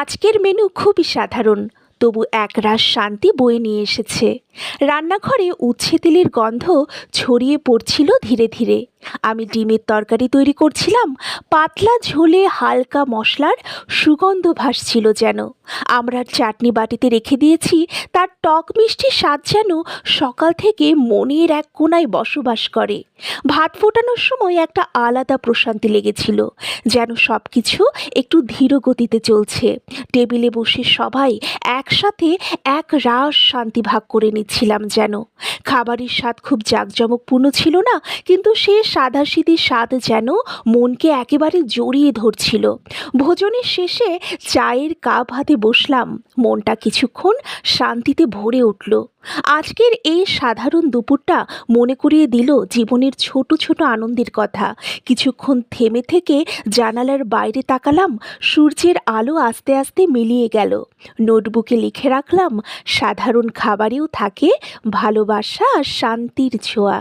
আজকের মেনু খুবই সাধারণ, তবু একরাশ শান্তি বয়ে নিয়ে এসেছে। রান্নাঘরে উচ্ছে তেলের গন্ধ ছড়িয়ে পড়ছিল ধীরে ধীরে। আমি ডিমের তরকারি তৈরি করছিলাম, পাতলা ঝোলে হালকা মশলার সুগন্ধ ভাসছিল যেন। আমরা চাটনি বাটিতে রেখে দিয়েছি, তার টক মিষ্টি স্বাদ যেন সকাল থেকে মনের এক কোনায় বসবাস করে। ভাত ফোটানোর সময় একটা আলাদা প্রশান্তি লেগেছিল, যেন সব কিছু একটু ধীর গতিতে চলছে। টেবিলে বসে সবাই একসাথে এক রাস শান্তি ভাগ করে নিচ্ছিলাম যেন। খাবারের স্বাদ খুব জাঁকজমকপূর্ণ ছিল না, কিন্তু সে সাদাসিধে স্বাদ যেন মনকে একেবারে জড়িয়ে ধরছিল। ভোজনের শেষে চায়ের কাপ হাতে বসলাম। মনটা কিছুক্ষণ শান্তিতে ভরে উঠল। আজকের এই সাধারণ দুপুরটা মনে করিয়ে দিল জীবনের ছোট ছোট আনন্দের কথা। কিছুক্ষণ থেমে থেকে জানালার বাইরে তাকালাম, সূর্যের আলো আস্তে আস্তে মিলিয়ে গেল। নোটবুকে লিখে রাখলাম, সাধারণ খাবারেও থাকে ভালোবাসা আর শান্তির ছোঁয়া।